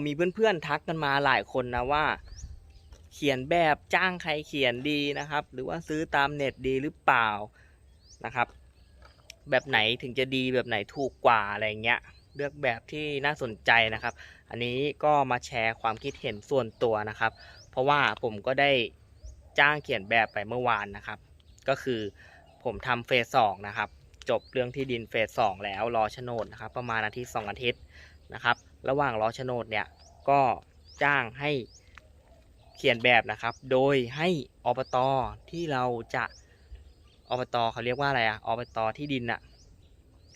มีเพื่อนๆทักกันมาหลายคนนะว่า เขียนแบบจ้างใครเขียนดีนะครับ หรือว่าซื้อตามเน็ตดีหรือเปล่านะครับ แบบไหนถึงจะดีแบบไหนถูกกว่าอะไรเงี้ยเลือกแบบที่น่าสนใจนะครับ อันนี้ก็มาแชร์ความคิดเห็นส่วนตัวนะครับ เพราะว่าผมก็ได้จ้างเขียนแบบไปเมื่อวานนะครับ ก็คือผมทำเฟสสองนะครับ จบเรื่องที่ดินเฟสสองแล้วรอโฉนดนะครับ ประมาณอาทิตย์สองอาทิตย์นะครับ ระหว่างรอโฉนดเนี่ยก็จ้างให้เขียนแบบนะครับ โดยให้อบตอที่เราจะอบตอเขาเรียกว่าอะไรอะอบตอที่ดินอะ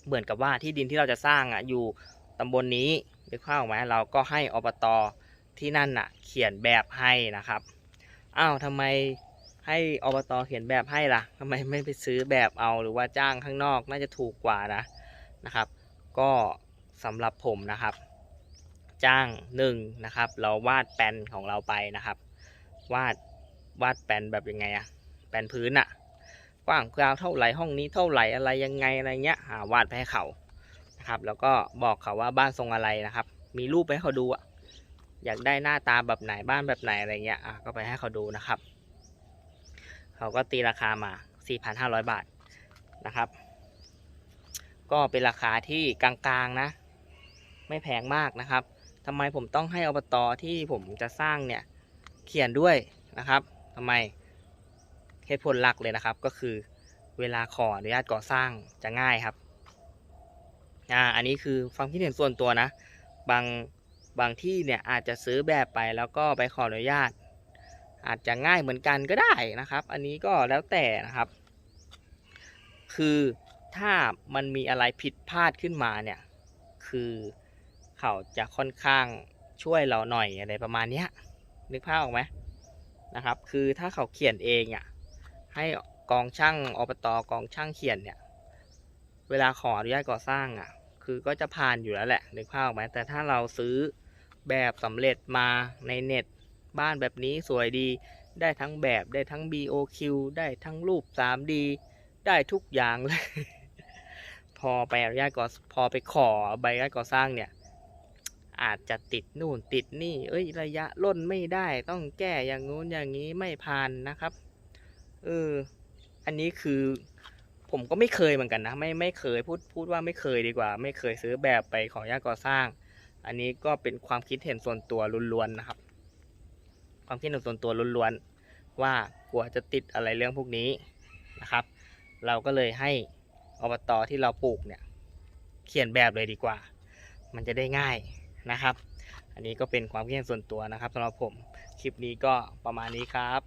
เหมือนกับว่าที่ดินที่เราจะสร้างอะอยู่ตำบลนนี้นึกภาพออกไหมเราก็ให้อบตอที่นั่นอะเขียนแบบให้นะครับอ้าวทำไมให้อบตอเขียนแบบให้ล่ะทำไมไม่ไปซื้อแบบเอาหรือว่าจ้างข้างนอกน่าจะถูกกว่านะนะครับ ก็สำหรับผมนะครับ จ้างหนึ่งนะครับ เราวาดแปลนของเราไปนะครับ วาดวาดแปลนแบบยังไงอะแปลนพื้นอะกว้างยาวเท่าไหร่ห้องนี้เท่าไหร่อะไรยังไงอะไรเงี้ยหาวาดไปให้เขานะครับ แล้วก็บอกเขาว่าบ้านทรงอะไรนะครับ มีรูปไปให้เขาดูอะอยากได้หน้าตาแบบไหนบ้านแบบไหนอะไรเงี้ยอะก็ไปให้เขาดูนะครับ เขาก็ตีราคามา 4,500 บาทนะครับ ก็เป็นราคาที่กลางๆนะ ไม่แพงมากนะครับ ทำไมผมต้องให้อบตที่ผมจะสร้างเนี่ยเขียนด้วยนะครับทำไมเหตุผลหลักเลยนะครับ ก็คือเวลาขออนุญาตก่อสร้างจะง่ายครับอ่าอันนี้คือความคิดเห็นส่วนตัวนะ บางบางที่เนี่ยอาจจะซื้อแบบไปแล้วก็ไปขออนุญาต อาจจะง่ายเหมือนกันก็ได้นะครับ อันนี้ก็แล้วแต่นะครับ คือถ้ามันมีอะไรผิดพลาดขึ้นมาเนี่ย คือ เขาจะค่อนข้างช่วยเราหน่อยอะไรประมาณเนี้ยนึกภาพออกไหมนะครับ คือถ้าเขาเขียนเองอะให้กองช่างอบตกองช่างเขียนเนี่ย เวลาขออนุญาตก่อสร้างอะ คือก็จะผ่านอยู่แล้วแหละนึกภาพออกไหมแต่ถ้าเราซื้อแบบสำเร็จมาในเน็ตบ้านแบบนี้สวยดี ได้ทั้งแบบได้ทั้ง BOQ ได้ทั้งรูป 3D ได้ทุกอย่างเลย พอไปอนุญาตก่อพอไปขอใบอนุญาตก่อสร้างเนี่ย อาจจะติดนู่นติดนี่ เอ้ยระยะล่นไม่ได้ต้องแก้อย่างงู้นอย่างนี้ไม่ผ่านนะครับ เออ อันนี้คือผมก็ไม่เคยเหมือนกันนะ ไม่ไม่เคยพูดพูดว่าไม่เคยดีกว่า ไม่เคยซื้อแบบไปขออนุญาก่อสร้าง อันนี้ก็เป็นความคิดเห็นส่วนตัวล้วนๆนะครับ ความคิดเห็นส่วนตัวล้วนๆว่ากลัวจะติดอะไรเรื่องพวกนี้นะครับ เราก็เลยให้อบตที่เราปลูกเนี่ย เขียนแบบเลยดีกว่า มันจะได้ง่าย นะครับ อันนี้ก็เป็นความคิดเห็นส่วนตัวนะครับสำหรับผม คลิปนี้ก็ประมาณนี้ครับ